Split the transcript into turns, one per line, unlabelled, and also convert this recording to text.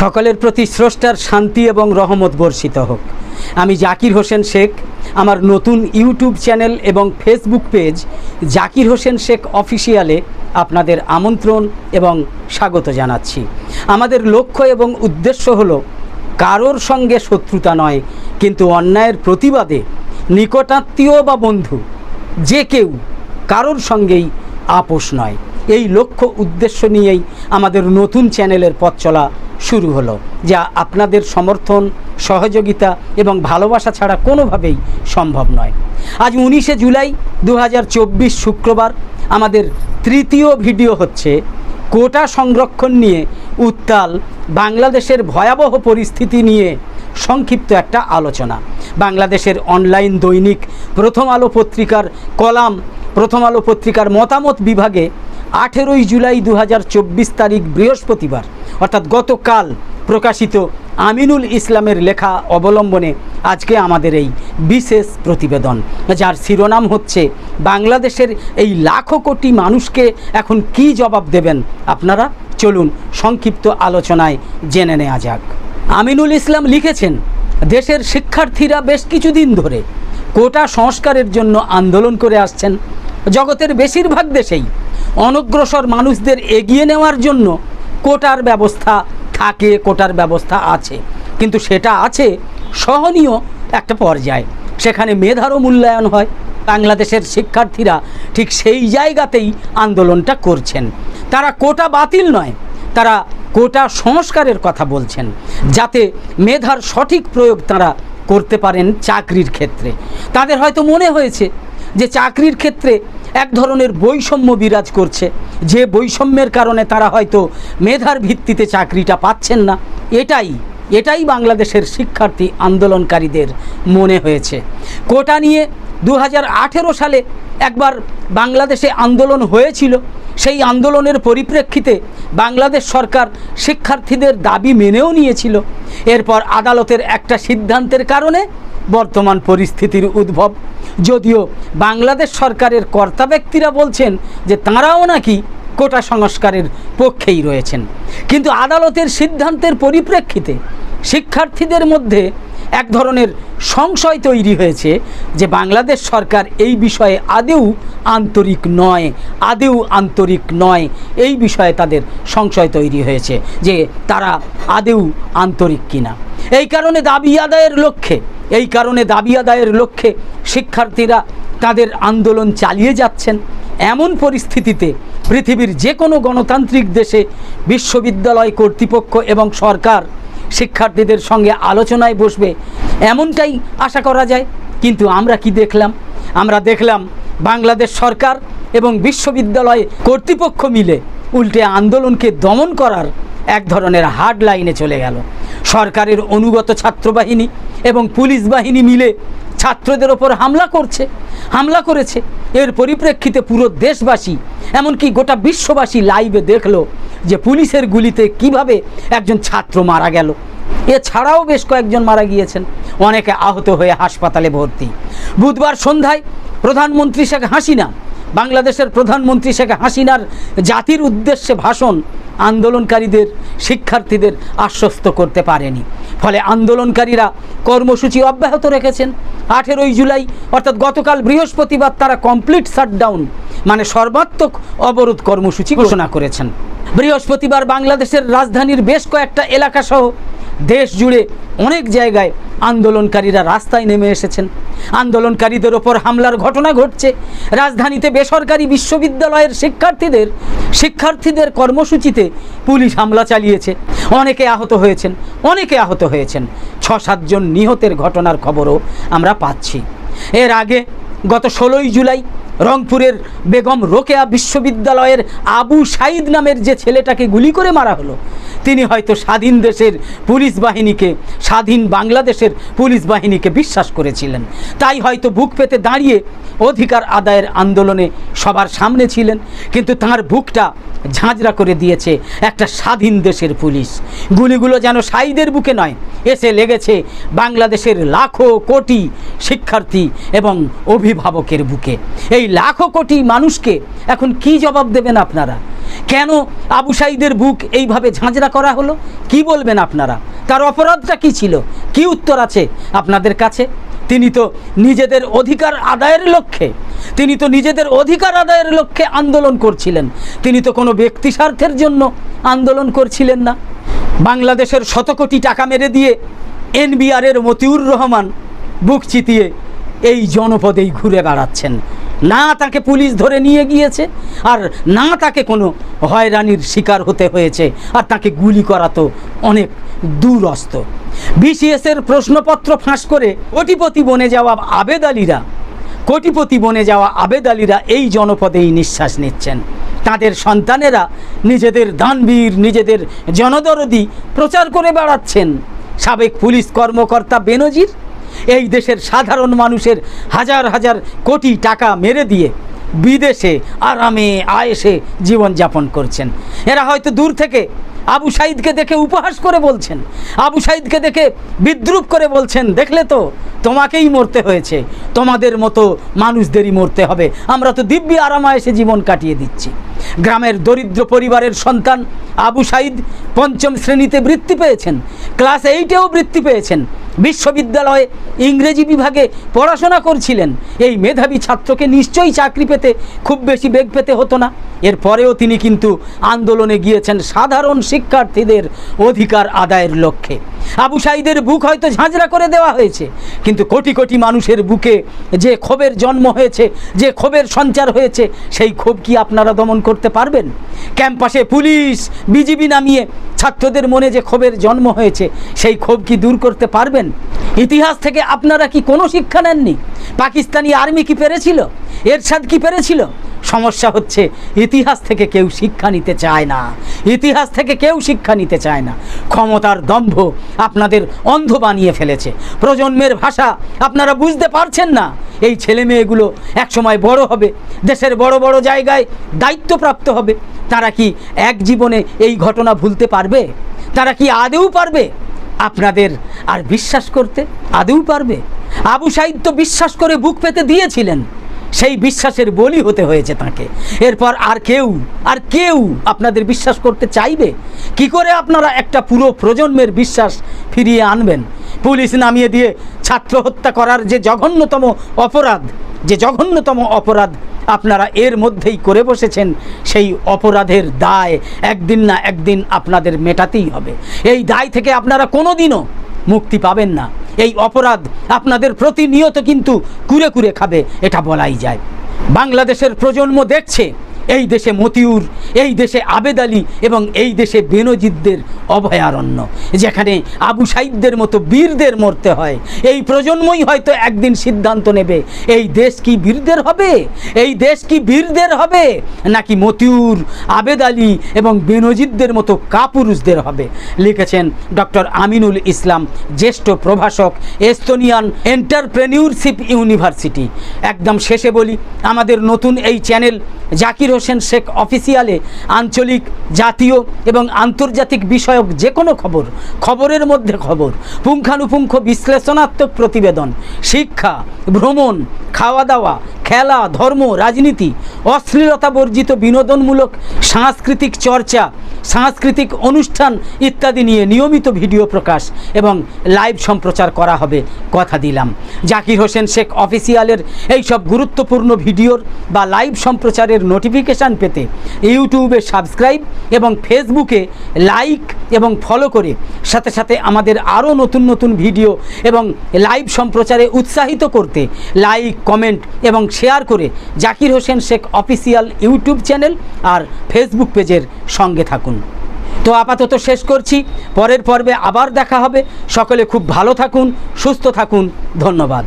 সকলের প্রতি স্রষ্টার শান্তি এবং রহমত বর্ষিত হোক। আমি জাকির হোসেন শেখ, আমার নতুন ইউটিউব চ্যানেল এবং ফেসবুক পেজ জাকির হোসেন শেখ অফিসিয়ালে আপনাদের আমন্ত্রণ এবং স্বাগত জানাচ্ছি। আমাদের লক্ষ্য এবং উদ্দেশ্য হল, কারোর সঙ্গে শত্রুতা নয়, কিন্তু অন্যায়ের প্রতিবাদে নিকটাত্মীয় বা বন্ধু, যে কেউ কারোর সঙ্গেই আপোষ নয়। এই লক্ষ্য উদ্দেশ্য নিয়েই আমাদের নতুন চ্যানেলের পথ চলা শুরু হলো, যা আপনাদের সমর্থন, সহযোগিতা এবং ভালোবাসা ছাড়া কোনোভাবেই সম্ভব নয়। আজ উনিশে জুলাই দু হাজার চব্বিশ শুক্রবার আমাদের তৃতীয় ভিডিও হচ্ছে কোটা সংরক্ষণ নিয়ে উত্তাল বাংলাদেশের ভয়াবহ পরিস্থিতি নিয়ে সংক্ষিপ্ত একটা আলোচনা। বাংলাদেশের অনলাইন দৈনিক প্রথম আলো পত্রিকার কলাম, প্রথম আলো পত্রিকার মতামত বিভাগে আঠেরোই জুলাই দু হাজার চব্বিশ তারিখ বৃহস্পতিবার, অর্থাৎ গতকাল প্রকাশিত আমিনুল ইসলামের লেখা অবলম্বনে আজকে আমাদের এই বিশেষ প্রতিবেদন, যার শিরোনাম হচ্ছে, বাংলাদেশের এই লাখো কোটি মানুষকে এখন কি জবাব দেবেন? আপনারা চলুন সংক্ষিপ্ত আলোচনায় জেনে নেওয়া যাক। আমিনুল ইসলাম লিখেছেন, দেশের শিক্ষার্থীরা বেশ কিছুদিন ধরে কোটা সংস্কারের জন্য আন্দোলন করে আসছেন। জগতের বেশিরভাগ দেশেই অনগ্রসর মানুষদের এগিয়ে নেওয়ার জন্য কোটার ব্যবস্থা থাকে, কোটার ব্যবস্থা আছে। কিন্তু সেটা আছে সহনীয় একটা পর্যায়ে। সেখানে মেধারও মূল্যায়ন হয়। বাংলাদেশের শিক্ষার্থীরা ঠিক সেই জায়গাতেই আন্দোলনটা করছেন। তারা কোটা বাতিল নয়, তারা কোটা সংস্কারের কথা বলছেন, যাতে মেধার সঠিক প্রয়োগ তারা করতে পারেন চাকরির ক্ষেত্রে। তাদের হয়তো মনে হয়েছে যে চাকরির ক্ষেত্রে এক ধরনের বৈষম্য বিরাজ করছে। যে বৈষম্যের কারণে তারা হয়তো মেধার ভিত্তিতে চাকরিটা পাচ্ছেন না। এটাই এটাই বাংলাদেশের শিক্ষার্থী আন্দোলনকারীদের মনে হয়েছে। কোটা নিয়ে দু হাজার আঠেরো সালে একবার বাংলাদেশে আন্দোলন হয়েছিল। সেই আন্দোলনের পরিপ্রেক্ষিতে বাংলাদেশ সরকার শিক্ষার্থীদের দাবি মেনেও নিয়েছিল। এরপর আদালতের একটা সিদ্ধান্তের কারণে বর্তমান পরিস্থিতির উদ্ভব। যদিও বাংলাদেশ সরকারের কর্তা ব্যক্তিরা বলছেন যে তাঁরাও নাকি কোটা সংস্কারের পক্ষেই রয়েছেন। কিন্তু আদালতের সিদ্ধান্তের পরিপ্রেক্ষিতে শিক্ষার্থীদের মধ্যে এক ধরনের সংশয় তৈরি হয়েছে যে বাংলাদেশ সরকার এই বিষয়ে আদেও আন্তরিক নয় আদেও আন্তরিক নয়, এই বিষয়ে তাদের সংশয় তৈরি হয়েছে যে তারা আদেও আন্তরিক কিনা। এই কারণে দাবি আদায়ের লক্ষ্যে এই কারণে দাবি আদায়ের লক্ষ্যে শিক্ষার্থীরা তাদের আন্দোলন চালিয়ে যাচ্ছেন। এমন পরিস্থিতিতে পৃথিবীর যে কোনো গণতান্ত্রিক দেশে বিশ্ববিদ্যালয় কর্তৃপক্ষ এবং সরকার শিক্ষার্থীদের সঙ্গে আলোচনায় বসবে, এমনটাই আশা করা যায়। কিন্তু আমরা কি দেখলাম? আমরা দেখলাম বাংলাদেশ সরকার এবং বিশ্ববিদ্যালয় কর্তৃপক্ষ মিলে উল্টে আন্দোলনকে দমন করার এক ধরনের হার্ড লাইনে চলে গেল। সরকারের অনুগত ছাত্রবাহিনী এবং পুলিশ বাহিনী মিলে ছাত্রদের ওপর হামলা করছে, হামলা করেছে। এর পরিপ্রেক্ষিতে পুরো দেশবাসী, এমনকি গোটা বিশ্ববাসী লাইভে দেখল যে পুলিশের গুলিতে কীভাবে একজন ছাত্র মারা গেল। এছাড়াও বেশ কয়েকজন মারা গিয়েছেন। অনেকে আহত হয়ে হাসপাতালে ভর্তি। বুধবার সন্ধ্যায় প্রধানমন্ত্রী শেখ হাসিনা, বাংলাদেশের প্রধানমন্ত্রী শেখ হাসিনার জাতির উদ্দেশ্যে ভাষণ আন্দোলনকারীদের, শিক্ষার্থীদের আশ্বস্ত করতে পারেনি। ফলে আন্দোলনকারীরা কর্মসূচি অব্যাহত রেখেছেন। আঠেরোই জুলাই, অর্থাৎ গতকাল বৃহস্পতিবার, তারা কমপ্লিট শাটডাউন মানে সর্বাত্মক অবরোধ কর্মসূচি ঘোষণা করেছেন। বৃহস্পতিবার বাংলাদেশের রাজধানীর বেশ কয়েকটা এলাকাসহ দেশ জুড়ে অনেক জায়গায় আন্দোলনকারীরা রাস্তায় নেমে এসেছেন। আন্দোলনকারীদের ওপর হামলার ঘটনা ঘটছে। রাজধানীতে বেসরকারি বিশ্ববিদ্যালয়ের শিক্ষার্থীদের শিক্ষার্থীদের কর্মসূচিতে পুলিশ হামলা চালিয়েছে। অনেকে আহত হয়েছেন, অনেকে আহত হয়েছেন। ছ সাতজন নিহতের ঘটনার খবরও আমরা পাচ্ছি। এর আগে গত ষোলোই জুলাই রংপুরের বেগম রোকেয়া বিশ্ববিদ্যালয়ের আবু সাইদ নামের যে ছেলেটাকে গুলি করে মারা হলো তিনি হয়তো স্বাধীন দেশের পুলিশ বাহিনীকে, স্বাধীন বাংলাদেশের পুলিশ বাহিনীকে বিশ্বাস করেছিলেন। তাই হয়তো বুক পেতে দাঁড়িয়ে অধিকার আদায়ের আন্দোলনে সবার সামনে ছিলেন, কিন্তু তার বুকটা ঝাঁঝরা করে দিয়েছে একটা স্বাধীন দেশের পুলিশ। গুলিগুলো যেন সাইদের বুকে নয়, এসে লেগেছে বাংলাদেশের লাখো কোটি শিক্ষার্থী এবং অভিভাবকের বুকে। এই লাখো কোটি মানুষকে এখন কি জবাব দেবেন আপনারা? কেন আবু সাইদের বুক এইভাবে ঝাঁঝরা করা হলো? কি বলবেন আপনারা? তার অপরাধটা কি ছিল? কি উত্তর আছে আপনাদের কাছে? তিনি তো নিজেদের অধিকার আদায়ের লক্ষ্যে, তিনি তো নিজেদের অধিকার আদায়ের লক্ষ্যে আন্দোলন করছিলেন। তিনি তো কোনো ব্যক্তি স্বার্থের জন্য আন্দোলন করছিলেন না। বাংলাদেশের শত কোটি টাকা মেরে দিয়ে এনবিআরের মতিউর রহমান বুক চিতিয়ে এই জনপদেই ঘুরে বেড়াচ্ছেন। না তাকে পুলিশ ধরে নিয়ে গিয়েছে, আর না তাকে কোনো হয়রানির শিকার হতে হয়েছে, আর তাকে গুলি করা তো অনেক দূরস্ত। বিসিএসের প্রশ্নপত্র ফাঁস করে কোটিপতি বনে যাওয়া আবেদ আলীরা, কোটিপতি বনে যাওয়া আবেদ আলীরা এই জনপদেই নিঃশ্বাস নিচ্ছেন। তাদের সন্তানেরা নিজেদের দানবীর, নিজেদের জনদরদি প্রচার করে বেড়াচ্ছেন। সাবেক পুলিশ কর্মকর্তা বেনজির এই দেশের সাধারণ মানুষের হাজার হাজার কোটি টাকা মেরে দিয়ে বিদেশে আরামে আয়েসে জীবনযাপন করছেন। এরা হয়তো দূর থেকে আবু সাইদকে দেখে উপহাস করে বলছেন, আবু সাইদকে দেখে বিদ্রুপ করে বলছেন, দেখলে তো তোমাকেই মরতে হয়েছে, তোমাদের মতো মানুষদেরই মরতে হবে। আমরা তো দিব্যি আরামায়েসে জীবন কাটিয়ে দিচ্ছি। গ্রামের দরিদ্র পরিবারের সন্তান আবু সাইদ পঞ্চম শ্রেণীতে বৃত্তি পেয়েছেন, ক্লাস এইটেও বৃত্তি পেয়েছেন। বিশ্ববিদ্যালয়ে ইংরেজি বিভাগে পড়াশোনা করছিলেন। এই মেধাবী ছাত্রকে নিশ্চয়ই চাকরি পেতে খুব বেশি বেগ পেতে হতো না। এরপরেও তিনি কিন্তু আন্দোলনে গিয়েছেন সাধারণ শিক্ষার্থীদের অধিকার আদায়ের লক্ষ্যে। আবু সাইদের বুক হয়তো ঝাঁঝরা করে দেওয়া হয়েছে, কিন্তু কোটি কোটি মানুষের বুকে যে ক্ষোভের জন্ম হয়েছে, যে ক্ষোভের সঞ্চার হয়েছে, সেই ক্ষোভ কি আপনারা দমন করতে পারবেন? ক্যাম্পাসে পুলিশ, বিজিবি নামিয়ে ছাত্রদের মনে যে ক্ষোভের জন্ম হয়েছে, সেই ক্ষোভ কি দূর করতে পারবেন? ইতিহাস থেকে আপনারা কি কোনো শিক্ষা নেননি? পাকিস্তানি আর্মি কি পেরেছিল? এরশাদ কি পেরেছিল? সমস্যা হচ্ছে, ইতিহাস থেকে কেউ শিক্ষা নিতে চায় না। ইতিহাস থেকে কেউ শিক্ষা নিতে চায় না। ক্ষমতার দম্ভ আপনাদের অন্ধ বানিয়ে ফেলেছে। প্রজন্মের ভাষা আপনারা বুঝতে পারছেন না। এই ছেলে মেয়েগুলো একসময় বড় হবে, দেশের বড় বড় জায়গায় দায়িত্বপ্রাপ্ত হবে। তারা কি এক জীবনে এই ঘটনা ভুলতে পারবে? তারা কি আদেও পারবে? আপনাদের আর বিশ্বাস করতে আদৌ পারবে? আবু সাইদ তো বিশ্বাস করে বুক পেতে দিয়েছিলেন। সেই বিশ্বাসের বলি হতে হয়েছে তাকে। এরপর আর কেউ আর কেউ আপনাদের বিশ্বাস করতে চাইবে? কি করে আপনারা একটা পুরো প্রজন্মের বিশ্বাস ফিরিয়ে আনবেন? পুলিশ নামিয়ে দিয়ে ছাত্র হত্যা করার যে জঘন্যতম অপরাধ, যে জঘন্যতম অপরাধ আপনারা এর মধ্যেই করে বসেছেন সেই অপরাধের দায় একদিন না একদিন আপনাদের মেটাতেই হবে। এই দায় থেকে আপনারা কোনোদিনও মুক্তি পাবেন না। এই অপরাধ আপনাদের প্রতিনিয়ত কিন্তু কুরে কুরে খাবে, এটা বলাই যায়। বাংলাদেশের প্রজন্ম দেখছে, এই দেশে মতিউর, এই দেশে আবেদ আলী এবং এই দেশে বেনজিদদের অভয়ারণ্য, যেখানে আবু সাইদদের মতো বীরদের মরতে হয়। এই প্রজন্মই হয়তো একদিন সিদ্ধান্ত নেবে, এই দেশ কি বীরদের হবে? এই দেশ কি বীরদের হবে? নাকি মতিউর, আবেদ আলী এবং বেনজিদদের মতো কাপুরুষদের হবে? লিখেছেন ডক্টর আমিনুল ইসলাম, জ্যেষ্ঠ প্রভাষক, এস্তোনিয়ান এন্টারপ্রেনিউরশিপ ইউনিভার্সিটি। একদম শেষে বলি, আমাদের নতুন এই চ্যানেল জাকির হোসেন শেখ অফিসিয়ালে আঞ্চলিক, জাতীয় এবং আন্তর্জাতিক বিষয়ক যে কোনো খবর খবরের মধ্যে খবর পুঙ্খানুপুঙ্খ বিশ্লেষণাত্মক প্রতিবেদন শিক্ষা ভ্রমণ খাওয়া দাওয়া খেলা, ধর্ম, রাজনীতি, অশ্লীলতা বর্জিত বিনোদনমূলক, সাংস্কৃতিক চর্চা, সাংস্কৃতিক অনুষ্ঠান ইত্যাদি নিয়ে নিয়মিত ভিডিও প্রকাশ এবং লাইভ সম্প্রচার করা হবে, কথা দিলাম। জাকির হোসেন শেখ অফিসিয়ালের এই সব গুরুত্বপূর্ণ ভিডিওর বা লাইভ সম্প্রচারের নোটিফিকেশান পেতে ইউটিউবে সাবস্ক্রাইব এবং ফেসবুকে লাইক এবং ফলো করে সাথে সাথে আমাদের আরও নতুন নতুন ভিডিও এবং লাইভ সম্প্রচারে উৎসাহিত করতে লাইক, কমেন্ট এবং শেয়ার করে Zakir Hossain Sheikh official YouTube channel আর ফেসবুক পেজের সঙ্গে থাকুন। তো আপাতত শেষ করছি। পরের পর্বে আবার দেখা হবে। সকলে খুব ভালো থাকুন, সুস্থ থাকুন। ধন্যবাদ।